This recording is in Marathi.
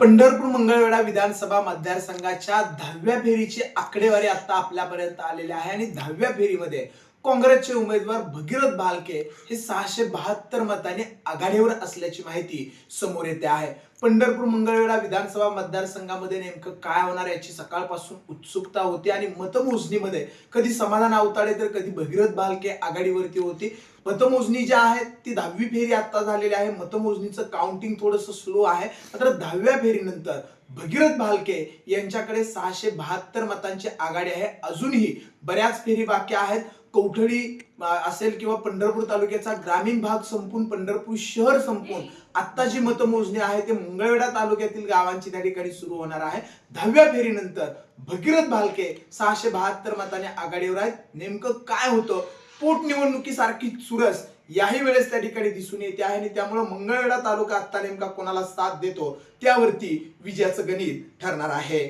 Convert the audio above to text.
पंढरपूर मंगळवेढा विधानसभा मतदारसंघाच्या दहाव्या फेरीची आकडेवारी आता आपल्यापर्यंत आलेली आहे आणि दहाव्या फेरीमध्ये काँग्रेसचे उमेदवार भगीरथ भालके हे सहाशे बहात्तर मतांनी आघाडीवर असल्याची माहिती समोर येते आहे. पंढरपूर मंगळवेढा विधानसभा मतदारसंघामध्ये नेमकं काय होणार याची सकाळपासून उत्सुकता होती आणि मतमोजणीमध्ये कधी समाधान अवताडे तर कधी भगीरथ भालके आघाडीवरती होती. मतमोजणी जी आहे ती दहावी फेरी आता झालेली आहे. मतमोजणीचं काउंटिंग थोडंसं स्लो आहे. मात्र दहाव्या फेरीनंतर भगीरथ भालके यांच्याकडे सहाशे बहात्तर मतांची आघाडी आहे. अजूनही बऱ्याच फेरी बाकी आहेत. कौठळी असेल किंवा पंढरपूर तालुक्याचा ग्रामीण भाग संपून पंढरपूर शहर संपून आता जी मतमोजणी आहे ते मंगळवेढा तालुक्यातील गावांची त्या ठिकाणी सुरू होणार आहे. दहाव्या फेरीनंतर भगीरथ भालके सहाशे बहात्तर मताने आघाडीवर आहेत. नेमकं काय होतं? पोटनिवडणुकीसारखी चुरस याही वेळेस त्या ठिकाणी दिसून येते आहे आणि त्यामुळे मंगळवेढा तालुका आता नेमका कोणाला साथ देतो त्यावरती विजयाचं गणित ठरणार आहे.